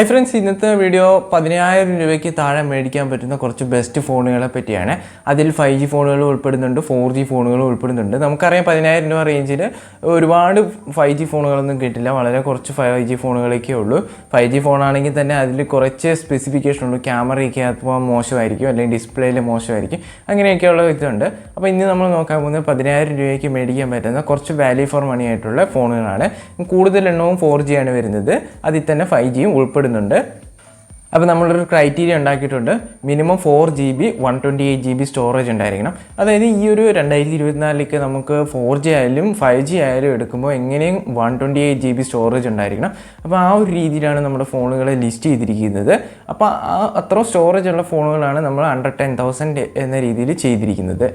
Hi friends ഇന്നത്തെ video പതിനായിരം രൂപയ്ക്ക് താഴെ മേടിക്കാൻ പറ്റുന്ന കുറച്ച് ബെസ്റ്റ് ഫോണുകളെ പറ്റിയാണ്. അതിൽ ഫൈവ് ജി ഫോണുകൾ ഉൾപ്പെടുന്നുണ്ട് ഫോർ ജി ഫോണുകൾ ഉൾപ്പെടുന്നുണ്ട്. നമുക്കറിയാം പതിനായിരം രൂപ റേഞ്ചിൽ ഒരുപാട് ഫൈവ് ജി ഫോണുകളൊന്നും കിട്ടില്ല. വളരെ കുറച്ച് ഫൈവ് ജി ഫോണുകളൊക്കെ ഉള്ളൂ. ഫൈവ് ജി ഫോണാണെങ്കിൽ തന്നെ അതിൽ കുറച്ച് സ്പെസിഫിക്കേഷൻ ഉള്ളൂ ക്യാമറയൊക്കെ അപ്പോൾ മോശമായിരിക്കും അല്ലെങ്കിൽ ഡിസ്പ്ലേയിൽ മോശമായിരിക്കും. അങ്ങനെയൊക്കെയുള്ള ഇതുണ്ട്. അപ്പോൾ ഇന്ന് നമ്മൾ നോക്കാൻ പോകുന്നത് പതിനായിരം രൂപയ്ക്ക് മേടിക്കാൻ പറ്റുന്ന കുറച്ച് വാല്യൂ ഫോർ മണി ആയിട്ടുള്ള ഫോണുകളാണ് കൂടുതൽ എണ്ണവും ഫോർ ജി ആണ് വരുന്നത്. അതിൽ തന്നെ ഫൈവ് ജിയും ഉൾപ്പെടുന്നുണ്ട് അപ്പോൾ നമ്മളൊരു ക്രൈറ്റീരിയ ഉണ്ടാക്കിയിട്ടുണ്ട്. Minimum four G B one twenty eight G B storage ഉണ്ടായിരിക്കണം. അതായത് ഈ ഒരു രണ്ടായിരത്തി ഇരുപത്തിനാലിലേക്ക് നമുക്ക് ഫോർ ജി ആയാലും ഫൈവ് ജി ആയാലും എടുക്കുമ്പോൾ എങ്ങനെയും one twenty eight G B storage ഉണ്ടായിരിക്കണം. അപ്പോൾ ആ ഒരു രീതിയിലാണ് നമ്മുടെ ഫോണുകളെ ലിസ്റ്റ് ചെയ്തിരിക്കുന്നത്. അപ്പോൾ ആ അത്ര സ്റ്റോറേജ് ഉള്ള ഫോണുകളാണ് നമ്മൾ അണ്ടർ ടെൻ തൗസൻഡ് എന്ന രീതിയിൽ ചെയ്തിരിക്കുന്നത്.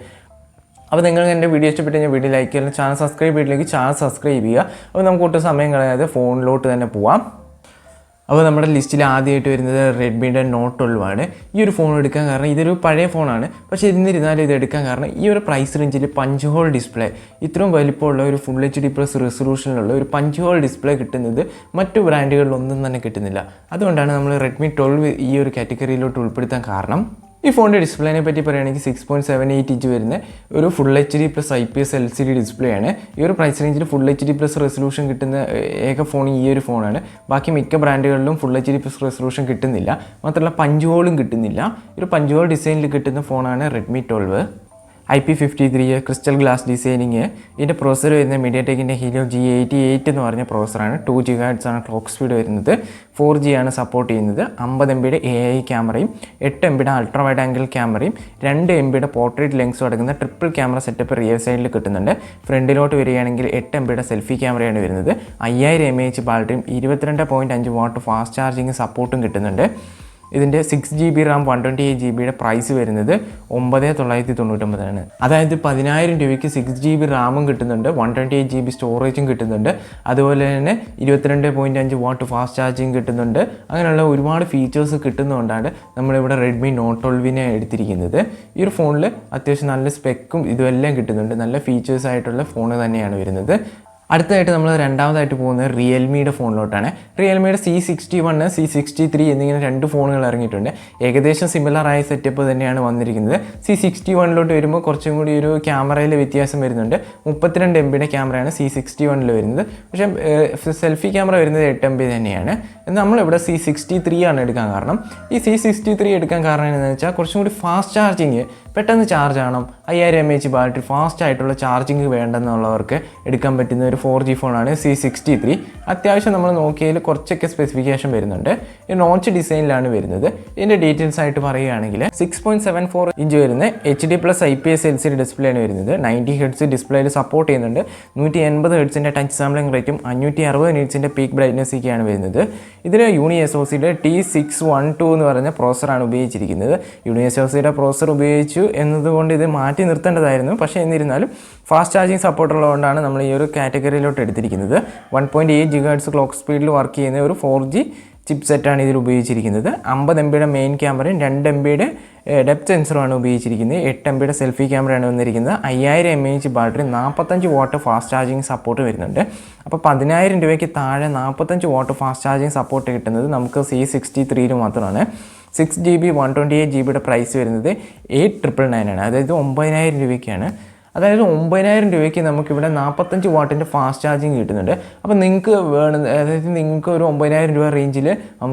അപ്പോൾ നിങ്ങൾ എന്റെ വീഡിയോ ഇഷ്ടപ്പെട്ട് കഴിഞ്ഞാൽ വീഡിയോ ലൈക്ക് ചെയ്യുന്ന ചാനൽ സബ്സ്ക്രൈബ് ചെയ്തില്ലെങ്കിൽ ചാനൽ സബ്സ്ക്രൈബ് ചെയ്യുക. അപ്പോൾ നമുക്ക് ഒട്ടും സമയം കളയാതെ ഫോണിലോട്ട് തന്നെ പോവാം. അപ്പോൾ നമ്മുടെ ലിസ്റ്റിൽ ആദ്യമായിട്ട് വരുന്നത് റെഡ്മിയുടെ നോട്ട് ട്വൽവ് ആണ്. ഈ ഒരു ഫോൺ എടുക്കാൻ കാരണം ഇതൊരു പഴയ ഫോണാണ് പക്ഷേ എന്നിരുന്നാലും ഇത് എടുക്കാൻ കാരണം ഈ ഒരു പ്രൈസ് റേഞ്ചിൽ പഞ്ച് ഹോൾ ഡിസ്പ്ലേ ഇത്രയും വലിപ്പമുള്ള ഒരു ഫുൾ എച്ച് ഡി പ്ലസ് റെസൊല്യൂഷനിലുള്ള ഒരു പഞ്ച് ഹോൾ ഡിസ്പ്ലേ കിട്ടുന്നത് മറ്റു ബ്രാൻഡുകളിലൊന്നും തന്നെ കിട്ടുന്നില്ല. അതുകൊണ്ടാണ് നമ്മൾ റെഡ്മി ട്വൽവ് ഈ ഒരു കാറ്റഗറിയിലോട്ട് ഉൾപ്പെടുത്താൻ കാരണം ഈ ഫോണിന്റെ ഡിസ്പ്ലേനെ പറ്റി പറയുകയാണെങ്കിൽ six point seven eight inch വരുന്ന ഒരു full H D plus I P S L C D display ആണ്. ഈ ഒരു പ്രൈസ് റേഞ്ചിൽ full H D plus resolution കിട്ടുന്ന ഏക ഫോൺ ഈ ഒരു ഫോണാണ് ബാക്കി മിക്ക ബ്രാൻഡുകളിലും full H D plus resolution കിട്ടുന്നില്ല. മാത്രമല്ല പഞ്ച് ഹോളും കിട്ടുന്നില്ല. ഒരു പഞ്ച് ഹോൾ ഡിസൈനിൽ കിട്ടുന്ന ഫോണാണ് Redmi twelve I P fifty three crystal glass designing ഇതിന്റെ പ്രോസർ വരുന്നത് മീഡിയ ടെക്കിന്റെ ഹീലോ ജി എയ്റ്റി എയ്റ്റ് എന്ന് പറഞ്ഞ പ്രോസറാണ് ടു ജി ഗാഡ്സ് ആണ് ക്ലോക്ക് സ്പീഡ് വരുന്നത്. ഫോർ ജി ആണ് സപ്പോർട്ട് ചെയ്യുന്നത്. അമ്പത് എം ബിയുടെ എ ഐ ക്യാമറയും എട്ട് എം ബിയുടെ അൾട്രാ വൈഡ് ആംഗിൾ ക്യാമറയും രണ്ട് എം ബിയുടെ പോർട്രേറ്റ് ലെൻസും അടങ്ങുന്ന ട്രിപ്പിൾ ക്യാമറ സെറ്റപ്പ് റിയർ സൈഡിൽ കിട്ടുന്നുണ്ട്. ഫ്രണ്ടിലോട്ട് വരികയാണെങ്കിൽ എട്ട് എം ബിയുടെ സെൽഫി ക്യാമറയാണ് വരുന്നത്. അയ്യായിരം എം എച്ച് ബാറ്ററിയും ഇരുപത്തിരണ്ട് പോയിന്റ് അഞ്ച് വാട്ട് ഫാസ്റ്റ് ചാർജിങ് സപ്പോർട്ടും കിട്ടുന്നുണ്ട്. ഇതിന്റെ six G B RAM one twenty eight G ബിയുടെ പ്രൈസ് വരുന്നത് ഒമ്പത് തൊള്ളായിരത്തി തൊണ്ണൂറ്റൊമ്പതാണ് അതായത് പതിനായിരം രൂപയ്ക്ക് സിക്സ് ജി ബി റാമും കിട്ടുന്നുണ്ട് one twenty eight G B സ്റ്റോറേജും കിട്ടുന്നുണ്ട്. അതുപോലെ തന്നെ ഇരുപത്തിരണ്ട് പോയിന്റ് അഞ്ച് വാട്ട് ഫാസ്റ്റ് ചാർജിങ് കിട്ടുന്നുണ്ട്. അങ്ങനെയുള്ള ഒരുപാട് ഫീച്ചേഴ്സ് കിട്ടുന്നതുകൊണ്ടാണ് നമ്മളിവിടെ റെഡ്മി നോട്ട് ട്വൽവിനെ എടുത്തിരിക്കുന്നത്. ഈ ഒരു ഫോണിൽ അത്യാവശ്യം നല്ല സ്പെക്കും ഇതുമെല്ലാം കിട്ടുന്നുണ്ട്. നല്ല ഫീച്ചേഴ്സ് ആയിട്ടുള്ള ഫോൺ തന്നെയാണ് വരുന്നത്. അടുത്തതായിട്ട് നമ്മൾ രണ്ടാമതായിട്ട് പോകുന്നത് റിയൽമിയുടെ ഫോണിലോട്ടാണ്. റിയൽമിയുടെ C sixty one C sixty three എന്നിങ്ങനെ രണ്ട് ഫോണുകൾ ഇറങ്ങിയിട്ടുണ്ട്. ഏകദേശം സിമിലർ ആയ സെറ്റപ്പ് തന്നെയാണ് വന്നിരിക്കുന്നത്. സി സിക്സ്റ്റി വണ്ണിലോട്ട് വരുമ്പോൾ കുറച്ചും കൂടി ഒരു ക്യാമറയിൽ വ്യത്യാസം വരുന്നുണ്ട്. മുപ്പത്തിരണ്ട് എം ബിയുടെ ക്യാമറയാണ് സി സിക്സ്റ്റി വണ്ണിൽ വരുന്നത്. പക്ഷേ സെൽഫി ക്യാമറ വരുന്നത് എട്ട് എം ബി തന്നെയാണ്. നമ്മളിവിടെ സി സിക്സ്റ്റി ത്രീ ആണ് എടുക്കാൻ കാരണം. ഈ സി സിക്സ്റ്റി ത്രീ എടുക്കാൻ കാരണം എന്താണെന്ന് വെച്ചാൽ കുറച്ചും കൂടി ഫാസ്റ്റ് ചാർജിങ് പെട്ടെന്ന് ചാർജ് ആവണം അയ്യായിരം എം എച്ച് ബാറ്ററി ഫാസ്റ്റ് ആയിട്ടുള്ള ചാർജിങ് വേണ്ടെന്നുള്ളവർക്ക് എടുക്കാൻ പറ്റുന്ന ഒരു ഫോർ ജി ഫോണാണ് സി സിക്സ്റ്റി ത്രീ അത്യാവശ്യം നമ്മൾ നോക്കിയതിൽ കുറച്ചൊക്കെ സ്പെസിഫിക്കേഷൻ വരുന്നുണ്ട്. ഈ നോച്ച് ഡിസൈനിലാണ് വരുന്നത്. ഇതിന്റെ ഡീറ്റെയിൽസ് ആയിട്ട് പറയുകയാണെങ്കിൽ six point seven four inch വരുന്ന H D plus I P S L C display ആണ് വരുന്നത്. നയന്റി ഹെഡ്സ് ഡിസ്പ്ലേയിൽ സപ്പോർട്ട് ചെയ്യുന്നുണ്ട്. നൂറ്റി എൺപത് ഹെഡ്സിന്റെ ടച്ച് സാമ്പിളിംഗ് റേറ്റും അഞ്ഞൂറ്റി അറുപത് നിറ്റ്സിന്റെ പീക്ക് ബ്രൈറ്റ്നസ് ഒക്കെയാണ് വരുന്നത്. ഇതിൽ യൂണി എസ് ഒ സിയുടെ ടി സിക്സ് വൺ ടു എന്ന് പറയുന്ന പ്രോസറാണ് ഉപയോഗിച്ചിരിക്കുന്നത്. യൂണി എസ് ഒ സിയുടെ പ്രോസർ ഉപയോഗിച്ചു എന്നതുകൊണ്ട് ഇത് മാറ്റി നിർത്തേണ്ടതായിരുന്നു. പക്ഷേ എന്നിരുന്നാലും ഫാസ്റ്റ് ചാർജിങ് സപ്പോർട്ട് ഉള്ളതുകൊണ്ടാണ് നമ്മൾ ഈ ഒരു കാറ്റഗറിയിലോട്ട് എടുത്തിരിക്കുന്നത്. വൺ പോയിന്റ് എയ്റ്റ് ജിഗാഡ്സ് ക്ലോക്ക് സ്പീഡിൽ വർക്ക് ചെയ്യുന്ന ഒരു ഫോർ ജി ചിപ്പ് സെറ്റാണ് ഇതിൽ ഉപയോഗിച്ചിരിക്കുന്നത്. അമ്പത് എം ബിയുടെ മെയിൻ ക്യാമറയും രണ്ട് എം ബിയുടെ ഡെപ്ത് സെൻസറുമാണ് ഉപയോഗിച്ചിരിക്കുന്നത്. എട്ട് എം ബിയുടെ സെൽഫി ക്യാമറയാണ് വന്നിരിക്കുന്നത്. അയ്യായിരം എം എച്ച് ബാറ്ററി നാൽപ്പത്തഞ്ച് വാട്ട് ഫാസ്റ്റ് ചാർജിങ് സപ്പോർട്ട് വരുന്നുണ്ട്. അപ്പോൾ പതിനായിരം രൂപയ്ക്ക് താഴെ നാൽപ്പത്തഞ്ച് വാട്ട് ഫാസ്റ്റ് ചാർജിങ് സപ്പോർട്ട് കിട്ടുന്നത് നമുക്ക് സി സിക്സ്റ്റി ത്രീയിൽ മാത്രമാണ്. Six G B one twenty eight G ബിയുടെ പ്രൈസ് വരുന്നത് എയ്റ്റ് ട്രിപ്പിൾ നയൻ ആണ്. അതായത് ഒമ്പതിനായിരം രൂപയ്ക്കാണ് അതായത് ഒമ്പതിനായിരം രൂപയ്ക്ക് നമുക്കിവിടെ നാൽപ്പത്തഞ്ച് വാട്ടിന്റെ ഫാസ്റ്റ് ചാർജിങ് കിട്ടുന്നുണ്ട്. അപ്പോൾ നിങ്ങൾക്ക് വേണം അതായത് നിങ്ങൾക്ക് ഒരു ഒമ്പതിനായിരം രൂപ റേഞ്ചിൽ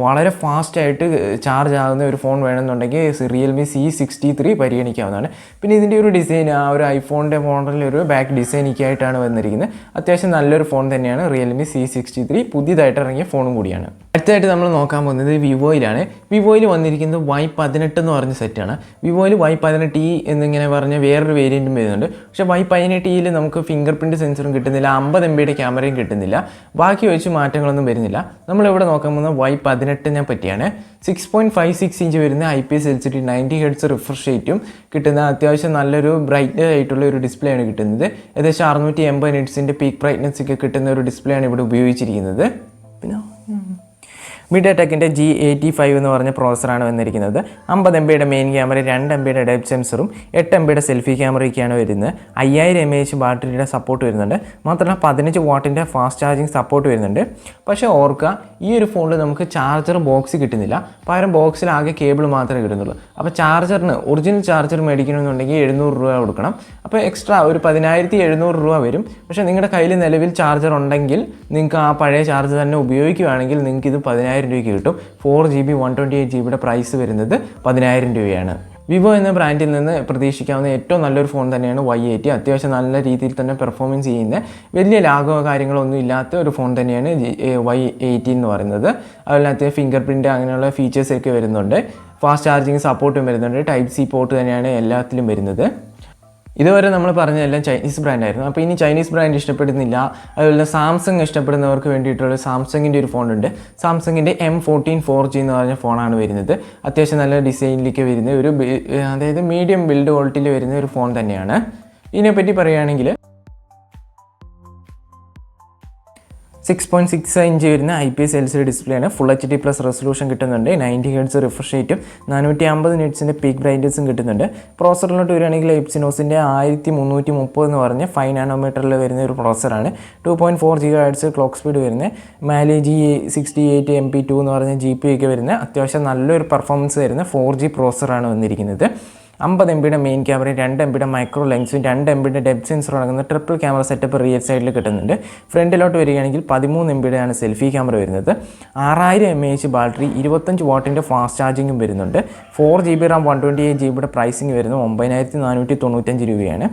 വളരെ ഫാസ്റ്റായിട്ട് ചാർജ് ആകുന്ന ഒരു ഫോൺ വേണമെന്നുണ്ടെങ്കിൽ റിയൽമി സി സിക്സ്റ്റി ത്രീ പരിഗണിക്കാവുന്നതാണ്. പിന്നെ ഇതിന്റെ ഒരു ഡിസൈൻ ആ ഒരു ഐഫോണിന്റെ മോഡലിൽ ഒരു ബാക്ക് ഡിസൈനൊക്കെ ആയിട്ടാണ് വന്നിരിക്കുന്നത്. അത്യാവശ്യം നല്ലൊരു ഫോൺ തന്നെയാണ് റിയൽമി സി സിക്സ്റ്റി ത്രീ പുതിയതായിട്ട് ഇറങ്ങിയ ഫോണും കൂടിയാണ്. അടുത്തായിട്ട് നമ്മൾ നോക്കാൻ പോകുന്നത് വിവോയിലാണ്. വിവോയിൽ വന്നിരിക്കുന്നത് വൈ പതിനെട്ട് എന്ന് പറഞ്ഞ സെറ്റാണ് വിവോയിൽ വൈ പതിനെട്ട് ഇ എന്നിങ്ങനെ പറഞ്ഞ വേറൊരു വേരിയന്റും വരുന്നുണ്ട്. പക്ഷേ വൈ പതിനെട്ട് നമുക്ക് ഫിംഗർ പ്രിന്റ് സെൻസറും കിട്ടുന്നില്ല അമ്പത് എം ബിയുടെ ക്യാമറയും കിട്ടുന്നില്ല. ബാക്കി വെച്ച് മാറ്റങ്ങളൊന്നും വരുന്നില്ല. നമ്മളിവിടെ നോക്കാൻ പോകുന്ന വൈ പതിനെട്ടിനെ പറ്റിയാണ്. Six point five six inch വരുന്ന I P S L C D ninety hertz refresh റേറ്റും കിട്ടുന്ന അത്യാവശ്യം നല്ലൊരു ബ്രൈറ്റ് ആയിട്ടുള്ള ഒരു ഡിസ്പ്ലേ ആണ് കിട്ടുന്നത്. ഏകദേശം അറുന്നൂറ്റി എൺപത് നിറ്റ്സിന്റെ പീക്ക് ബ്രൈറ്റ്നെസ് ഒക്കെ കിട്ടുന്ന ഒരു ഡിസ്പ്ലേ ആണ് ഇവിടെ ഉപയോഗിച്ചിരിക്കുന്നത്. പിന്നെ മീഡിയ ടെക്കിന്റെ ജി എയ്റ്റി ഫൈവ് എന്ന് പറഞ്ഞ പ്രോസറാണ് വന്നിരിക്കുന്നത്. അമ്പത് എം ബിയുടെ മെയിൻ ക്യാമറ രണ്ട് എം ബിയുടെ ഡെപ് സെൻസറും എട്ട് എം ബിയുടെ സെൽഫി ക്യാമറയൊക്കെയാണ് വരുന്നത്. അയ്യായിരം എം എച്ച് ബാറ്ററിയുടെ സപ്പോർട്ട് വരുന്നുണ്ട്. മാത്രമല്ല പതിനഞ്ച് വാട്ടിന്റെ ഫാസ്റ്റ് ചാർജിങ് സപ്പോർട്ട് വരുന്നുണ്ട്. പക്ഷേ ഓർക്കുക ഈ ഒരു ഫോണിൽ നമുക്ക് ചാർജർ ബോക്സ് കിട്ടുന്നില്ല. പകരം ബോക്സിൽ ആകെ കേബിൾ മാത്രമേ കിട്ടുന്നുള്ളൂ. അപ്പോൾ ചാർജറിന് ഒറിജിനൽ ചാർജർ മേടിക്കണമെന്നുണ്ടെങ്കിൽ എഴുന്നൂറ് രൂപ കൊടുക്കണം. അപ്പോൾ എക്സ്ട്രാ ഒരു പതിനായിരത്തി എഴുന്നൂറ് രൂപ വരും. പക്ഷേ നിങ്ങളുടെ കയ്യിൽ നിലവിൽ ചാർജർ ഉണ്ടെങ്കിൽ നിങ്ങൾക്ക് ആ പഴയ ചാർജർ തന്നെ ഉപയോഗിക്കുകയാണെങ്കിൽ നിങ്ങൾക്ക് ഇത് പതിനായിരം രൂപയ്ക്ക് കിട്ടും. Four G B one twenty eight G ബിയുടെ പ്രൈസ് വരുന്നത് പതിനായിരം രൂപയാണ്. വിവോ എന്ന ബ്രാൻഡിൽ നിന്ന് പ്രതീക്ഷിക്കാവുന്ന ഏറ്റവും നല്ലൊരു ഫോൺ തന്നെയാണ് വൈ എയ്റ്റി അത്യാവശ്യം നല്ല രീതിയിൽ തന്നെ പെർഫോമൻസ് ചെയ്യുന്ന വലിയ ലാഗോ കാര്യങ്ങളൊന്നും ഇല്ലാത്ത ഒരു ഫോൺ തന്നെയാണ് വൈ എയ്റ്റി എന്ന് പറയുന്നത്. അതിനകത്ത് ഫിംഗർ പ്രിന്റ് അങ്ങനെയുള്ള ഫീച്ചേഴ്സൊക്കെ വരുന്നുണ്ട്. ഫാസ്റ്റ് ചാർജിങ് സപ്പോർട്ടും വരുന്നുണ്ട്. ടൈപ്പ് സി പോർട്ട് തന്നെയാണ് എല്ലാത്തിലും വരുന്നത്. ഇതുവരെ നമ്മൾ പറഞ്ഞതെല്ലാം ചൈനീസ് ബ്രാൻഡായിരുന്നു അപ്പോൾ ഇനി ചൈനീസ് ബ്രാൻഡ് ഇഷ്ടപ്പെടുന്നില്ല. അതുപോലെ സാംസങ് ഇഷ്ടപ്പെടുന്നവർക്ക് വേണ്ടിയിട്ടുള്ള സാംസങ്ങിന്റെ ഒരു ഫോണുണ്ട് സാംസങ്ങിന്റെ എം ഫോർട്ടീൻ ഫോർ ജി എന്ന് പറഞ്ഞ ഫോണാണ് വരുന്നത്. അത്യാവശ്യം നല്ല ഡിസൈനിലേക്ക് വരുന്ന ഒരു അതായത് മീഡിയം ബിൽഡ് ക്വാളിറ്റിയിൽ വരുന്ന ഒരു ഫോൺ തന്നെയാണ്. ഇതിനെപ്പറ്റി പറയുകയാണെങ്കിൽ സിക്സ് പോയിന്റ് സിക്സ് ഇഞ്ച് വരുന്ന I P S L C display ആണ് full H D plus resolution കിട്ടുന്നുണ്ട് നയന്റി ഹെഡ്സ് റിഫ്രഷ് റേറ്റും നാനൂറ്റി അമ്പത് നിറ്റ്സിന്റെ പീക്ക് ബ്രൈറ്റ്നസും കിട്ടുന്നുണ്ട്. പ്രോസറിലോട്ട് വരികയാണെങ്കിൽ എപ്സിനോസിന്റെ ആയിരത്തി മുന്നൂറ്റി മുപ്പത് എന്ന് പറഞ്ഞ ഫൈവ് നാനോമീറ്ററിൽ വരുന്ന ഒരു പ്രോസറാണ് two point four G hertz clock speed വരുന്ന Mali G sixty eight M P two എന്ന് പറഞ്ഞ ജി പി ഒക്കെ വരുന്ന അത്യാവശ്യം നല്ലൊരു പെർഫോമൻസ് വരുന്ന ഫോർ ജി പ്രോസറാണ് വന്നിരിക്കുന്നത്. അമ്പത് എം ബിയുടെ മെയിൻ ക്യാമറയും രണ്ട് എം ബിയുടെ മൈക്രോ ലെൻസും രണ്ട് എം ബിയുടെ ഡെപ് സെൻസർ അടങ്ങുന്ന ട്രിപ്പിൾ ക്യാമറ സെറ്റപ്പ് റിയൽ സൈഡിൽ കിട്ടുന്നുണ്ട്. ഫ്രണ്ടിലോട്ട് വരികയാണെങ്കിൽ പതിമൂന്ന് എം ബിയുടെയാണ് സെൽഫി ക്യാമറ വരുന്നത്. ആറായിരം എം എച്ച് ബാറ്ററി ഇരുപത്തഞ്ച് വാട്ടിന്റെ ഫാസ്റ്റ് ചാർജിങ്ങും വരുന്നുണ്ട്. Four G B RAM one twenty eight G ബിയുടെ പ്രൈസിങ് വരുന്നത് ഒമ്പതിനായിരത്തി നാനൂറ്റി തൊണ്ണൂറ്റഞ്ച് രൂപയാണ്.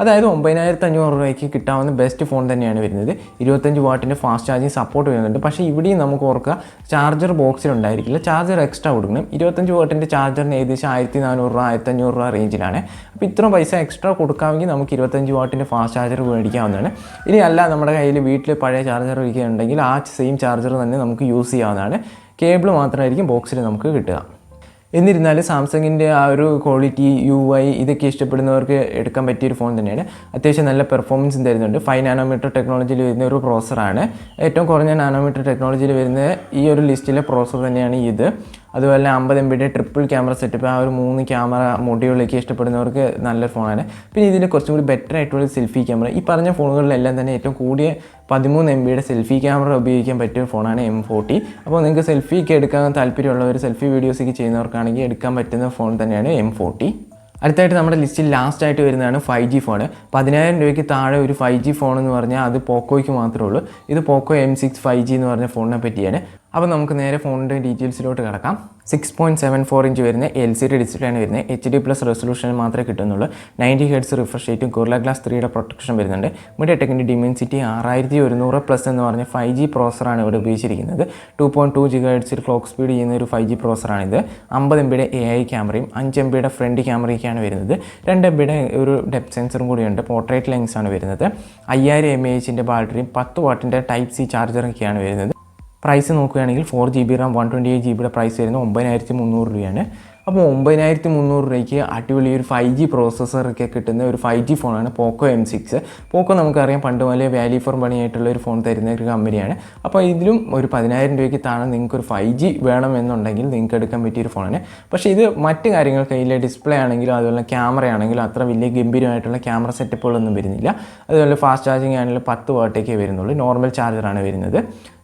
അതായത് ഒമ്പതിനായിരത്തി അഞ്ഞൂറ് രൂപയ്ക്ക് കിട്ടാവുന്ന ബെസ്റ്റ് ഫോൺ തന്നെയാണ് വരുന്നത്. ഇരുപത്തഞ്ച് വാട്ടിന്റെ ഫാസ്റ്റ് ചാർജിങ് സപ്പോർട്ട് വരുന്നുണ്ട്. പക്ഷേ ഇവിടെയും നമുക്ക് ഓർക്കുക ചാർജർ ബോക്സിൽ ഉണ്ടായിരിക്കില്ല. ചാർജർ എക്സ്ട്രാ കൊടുക്കണം. ഇരുപത്തഞ്ച് വാട്ടിന്റെ ചാർജറിന് ഏകദേശം ആയിരത്തി നാനൂറ് രൂപ ആയിരത്തി അഞ്ഞൂറ് രൂപ റേഞ്ചിലാണ് അപ്പോൾ ഇത്രയും പൈസ എക്സ്ട്രാ കൊടുക്കാമെങ്കിൽ നമുക്ക് ഇരുപത്തഞ്ച് വാട്ടിന്റെ ഫാസ്റ്റ് ചാർജർ മേടിക്കാവുന്നതാണ്. ഇനി അല്ല നമ്മുടെ കയ്യിൽ വീട്ടിൽ പഴയ ചാർജർ ഇരിക്കുന്നുണ്ടെങ്കിൽ ആ സെയിം ചാർജർ തന്നെ നമുക്ക് യൂസ് ചെയ്യാവുന്നതാണ്. കേബിൾ മാത്രമായിരിക്കും ബോക്സിൽ നമുക്ക് കിട്ടുക. എന്നിരുന്നാലും സാംസങ്ങിന്റെ ആ ഒരു ക്വാളിറ്റി യു ഐ ഇതൊക്കെ ഇഷ്ടപ്പെടുന്നവർക്ക് എടുക്കാൻ പറ്റിയൊരു ഫോൺ തന്നെയാണ്. അത്യാവശ്യം നല്ല പെർഫോമൻസും തരുന്നുണ്ട്. ഫൈവ് നാനോമീറ്റർ ടെക്നോളജിയിൽ വരുന്ന ഒരു പ്രോസറാണ് ഏറ്റവും കുറഞ്ഞ നാനോമീറ്റർ ടെക്നോളജിയിൽ വരുന്ന ഈ ഒരു ലിസ്റ്റിലെ പ്രോസർ തന്നെയാണ് ഇത്. അതുപോലെ അമ്പത് എം ബിയുടെ ട്രിപ്പിൾ ക്യാമറ സെറ്റപ്പ് ആ ഒരു മൂന്ന് ക്യാമറ മൊഡ്യൂളിലേക്ക് ഇഷ്ടപ്പെടുന്നവർക്ക് നല്ലൊരു ഫോണാണ് പിന്നെ ഇതിന്റെ കുറച്ചും കൂടി ബെറ്റർ ആയിട്ടുള്ള സെൽഫി ക്യാമറ ഈ പറഞ്ഞ ഫോണുകളിലെല്ലാം തന്നെ ഏറ്റവും കൂടിയ പതിമൂന്ന് എം ബിയുടെ സെൽഫി ക്യാമറ ഉപയോഗിക്കാൻ പറ്റിയ ഫോണാണ് എം ഫോർട്ടി അപ്പോൾ നിങ്ങൾക്ക് സെൽഫി ഒക്കെ എടുക്കാൻ താല്പര്യമുള്ളവർ സെൽഫി വീഡിയോസ് ഒക്കെ ചെയ്യുന്നവർക്കാണെങ്കിൽ എടുക്കാൻ പറ്റുന്ന ഫോൺ തന്നെയാണ് എം ഫോർട്ടി അടുത്തായിട്ട് നമ്മുടെ ലിസ്റ്റിൽ ലാസ്റ്റ് ആയിട്ട് വരുന്നതാണ് ഫൈവ് ജി ഫോൺ പതിനായിരം രൂപയ്ക്ക് താഴെ ഒരു ഫൈവ് ജി ഫോൺ എന്ന് പറഞ്ഞാൽ അത് പോക്കോയ്ക്ക് മാത്രമേ ഉള്ളൂ. ഇത് Poco M six five G എന്ന് പറഞ്ഞ ഫോണിനെ പറ്റിയാണ്. അപ്പോൾ നമുക്ക് നേരെ ഫോണിന്റെ ഡീറ്റെയിൽസിലോട്ട് കിടക്കാം. Six point seven four inch വരുന്ന എൽ സി ഡി ഡിസ്പ്ലേ ആണ് വരുന്നത്. എച്ച് ഡി പ്ലസ് റെസൊല്യൂഷൻ മാത്രമേ കിട്ടുന്നുള്ളൂ. നയന്റി ഹെഡ്സ് റിഫ്രഷ് റേറ്റും കുർല ഗ്ലാസ് ത്രീയുടെ പ്രൊട്ടക്ഷൻ വരുന്നുണ്ട്. മീഡിയ ടെക്കിന്റെ ഡിമെൻസിറ്റി ആറായിരത്തി ഒരുന്നൂറ് പ്ലസ് എന്ന് പറഞ്ഞ ഫൈവ് ജി പ്രോസറാണ് ഇവിടെ ഉപയോഗിച്ചിരിക്കുന്നത്. ടു പോയിന്റ് ടു ജി ഹെഡ്സിൽ ക്ലോക്ക് സ്പീഡ് ചെയ്യുന്ന ഒരു ഫൈവ് ജി പ്രോസറാണിത് അമ്പത് എം ബിയുടെ എ ഐ ക്യാമറയും അഞ്ച് എം ബിയുടെ ഫ്രണ്ട് ക്യാമറയൊക്കെയാണ് വരുന്നത്. രണ്ട് എം ബിയുടെ ഒരു ഡെപ്ത് സെൻസറും കൂടിയുണ്ട്. പോർട്രേറ്റ് ലെൻസാണ് വരുന്നത്. അയ്യായിരം എം എ എച്ചിന്റെ ബാറ്ററിയും പത്ത് വാട്ടിന്റെ ടൈപ്പ് സി ചാർജറൊക്കെയാണ് വരുന്നത്. പ്രൈസ് നോക്കുകയാണെങ്കിൽ four G B RAM one twenty eight G ബിയുടെ പ്രൈസ് വരുന്നത് ഒമ്പതിനായിരത്തി മുന്നൂറ് രൂപയാണ്. അപ്പോൾ ഒമ്പതിനായിരത്തി മുന്നൂറ് രൂപയ്ക്ക് അടിപൊളി ഒരു ഫൈവ് ജി പ്രോസസ്സറൊക്കെ കിട്ടുന്ന ഒരു ഫൈവ് ജി ഫോണാണ് പോക്കോ എം സിക്സ് പോക്കോ നമുക്കറിയാം പണ്ട് മുതലേ വാല്യൂ ഫോർ പണിയായിട്ടുള്ള ഒരു ഫോൺ തരുന്ന ഒരു കമ്പനിയാണ് അപ്പോൾ ഇതിലും ഒരു പതിനായിരം രൂപയ്ക്ക് താണ നിങ്ങൾക്ക് ഒരു ഫൈവ് ജി വേണമെന്നുണ്ടെങ്കിൽ നിങ്ങൾക്ക് എടുക്കാൻ പറ്റിയൊരു ഫോണാണ് പക്ഷേ ഇത് മറ്റ് കാര്യങ്ങൾ കയ്യിലെ ഡിസ്പ്ലേ ആണെങ്കിലും അതുപോലെ ക്യാമറ ആണെങ്കിലും അത്ര വലിയ ഗംഭീരമായിട്ടുള്ള ക്യാമറ സെറ്റപ്പുകളൊന്നും വരുന്നില്ല. അതുപോലെ ഫാസ്റ്റ് ചാർജിങ് ആണെങ്കിലും പത്ത് വാട്ടേക്കേ വരുന്നുള്ളൂ. നോർമൽ ചാർജറാണ് വരുന്നത്.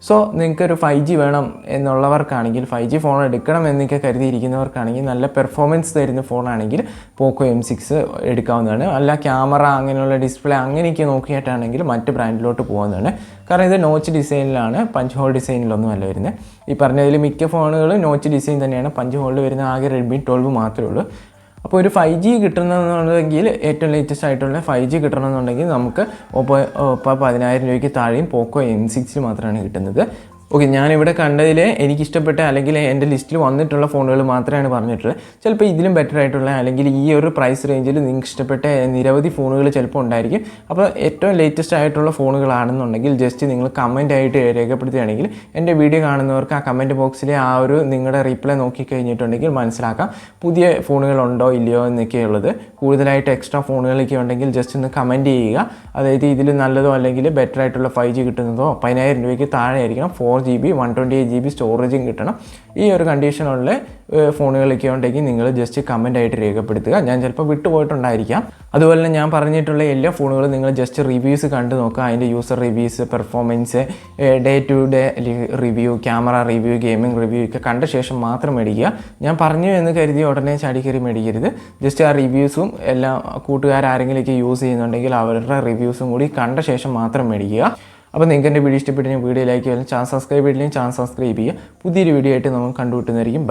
സോ നിങ്ങൾക്ക് ഒരു ഫൈവ് ജി വേണം എന്നുള്ളവർക്കാണെങ്കിൽ ഫൈവ് ജി ഫോൺ എടുക്കണം എന്നൊക്കെ കരുതിയിരിക്കുന്നവർക്കാണെങ്കിൽ നല്ല പെർഫോമൻസ് തരുന്ന ഫോണാണെങ്കിൽ പോക്കോ എം സിക്സ് എടുക്കാവുന്നതാണ്. അല്ല ക്യാമറ അങ്ങനെയുള്ള ഡിസ്പ്ലേ അങ്ങനെയൊക്കെ നോക്കിയിട്ടാണെങ്കിൽ മറ്റ് ബ്രാൻഡിലോട്ട് പോകുന്നതാണ് കാരണം ഇത് നോച്ച് ഡിസൈനിലാണ് പഞ്ച് ഹോൾ ഡിസൈനിലൊന്നും അല്ല വരുന്നത്. ഈ പറഞ്ഞതിൽ മിക്ക ഫോണുകളും നോച്ച് ഡിസൈൻ തന്നെയാണ്. പഞ്ച് ഹോളിൽ വരുന്ന ആകെ റെഡ്മി ട്വൽവ് മാത്രമേ ഉള്ളൂ. അപ്പോൾ ഒരു ഫൈവ് ജി കിട്ടണമെന്നുണ്ടെങ്കിൽ ഏറ്റവും ലേറ്റസ്റ്റ് ആയിട്ടുള്ള ഫൈവ് ജി കിട്ടണമെന്നുണ്ടെങ്കിൽ നമുക്ക് ഒപ്പോ ഒപ്പോൾ പതിനായിരം രൂപയ്ക്ക് താഴെയും പോക്കോ എം സിക്സിൽ മാത്രമാണ് കിട്ടുന്നത്. ഓക്കെ ഞാനിവിടെ കണ്ടതിൽ എനിക്കിഷ്ടപ്പെട്ട അല്ലെങ്കിൽ എന്റെ ലിസ്റ്റിൽ വന്നിട്ടുള്ള ഫോണുകൾ മാത്രമാണ് പറഞ്ഞിട്ടുള്ളത്. ചിലപ്പോൾ ഇതിലും ബെറ്റർ ആയിട്ടുള്ള അല്ലെങ്കിൽ ഈ ഒരു പ്രൈസ് റേഞ്ചിൽ നിങ്ങൾക്ക് ഇഷ്ടപ്പെട്ട നിരവധി ഫോണുകൾ ചിലപ്പോൾ ഉണ്ടായിരിക്കും. അപ്പോൾ ഏറ്റവും ലേറ്റസ്റ്റ് ആയിട്ടുള്ള ഫോണുകളാണെന്നുണ്ടെങ്കിൽ ജസ്റ്റ് നിങ്ങൾ കമന്റ് ആയിട്ട് രേഖപ്പെടുത്തുകയാണെങ്കിൽ എന്റെ വീഡിയോ കാണുന്നവർക്ക് ആ കമന്റ് ബോക്സിലെ ആ ഒരു നിങ്ങളുടെ റിപ്ലൈ നോക്കി കഴിഞ്ഞിട്ടുണ്ടെങ്കിൽ മനസ്സിലാക്കാം. പുതിയ ഫോണുകളുണ്ടോ ഇല്ലയോ എന്നൊക്കെയുള്ളത്. കൂടുതലായിട്ട് എക്സ്ട്രാ ഫോണുകളൊക്കെ ഉണ്ടെങ്കിൽ ജസ്റ്റ് ഒന്ന് കമന്റ് ചെയ്യുക. അതായത് ഇതിൽ നല്ലതോ അല്ലെങ്കിൽ ബെറ്റർ ആയിട്ടുള്ള ഫൈവ് ജി കിട്ടുന്നതോ പതിനായിരം രൂപയ്ക്ക് താഴെ ആയിരിക്കണം four G B one twenty eight G B സ്റ്റോറേജും കിട്ടണം. ഈ ഒരു കണ്ടീഷനുള്ള ഫോണുകളൊക്കെ ഉണ്ടെങ്കിൽ നിങ്ങൾ ജസ്റ്റ് കമന്റ് ആയിട്ട് രേഖപ്പെടുത്തുക. ഞാൻ ചിലപ്പോൾ വിട്ടുപോയിട്ടുണ്ടായിരിക്കാം. അതുപോലെ തന്നെ ഞാൻ പറഞ്ഞിട്ടുള്ള എല്ലാ ഫോണുകളും നിങ്ങൾ ജസ്റ്റ് റിവ്യൂസ് കണ്ടു നോക്കുക. അതിന്റെ user reviews performance day to day review camera review gaming review ഒക്കെ കണ്ട ശേഷം മാത്രം മേടിക്കുക. ഞാൻ പറഞ്ഞു എന്ന് കരുതി ഉടനെ ചാടിക്കറി മേടിക്കരുത്. ജസ്റ്റ് ആ റിവ്യൂസും എല്ലാം കൂട്ടുകാരാരെങ്കിലുമൊക്കെ യൂസ് ചെയ്യുന്നുണ്ടെങ്കിൽ അവരുടെ റിവ്യൂസും കൂടി കണ്ട ശേഷം മാത്രം മേടിക്കുക. അപ്പോൾ നിങ്ങൾക്ക് എന്റെ വീഡിയോ ഇഷ്ടപ്പെട്ടെങ്കിൽ വീഡിയോ ലൈക്ക് ചെയ്യാൻ ചാനൽ സബ്സ്ക്രൈബ് ചെയ്തില്ലെങ്കിൽ ചാനൽ സബ്സ്ക്രൈബ് ചെയ്യുക. പുതിയൊരു വീഡിയോ ആയിട്ട് നമുക്ക് കണ്ടുകിട്ടുന്നതായിരിക്കും ബൈ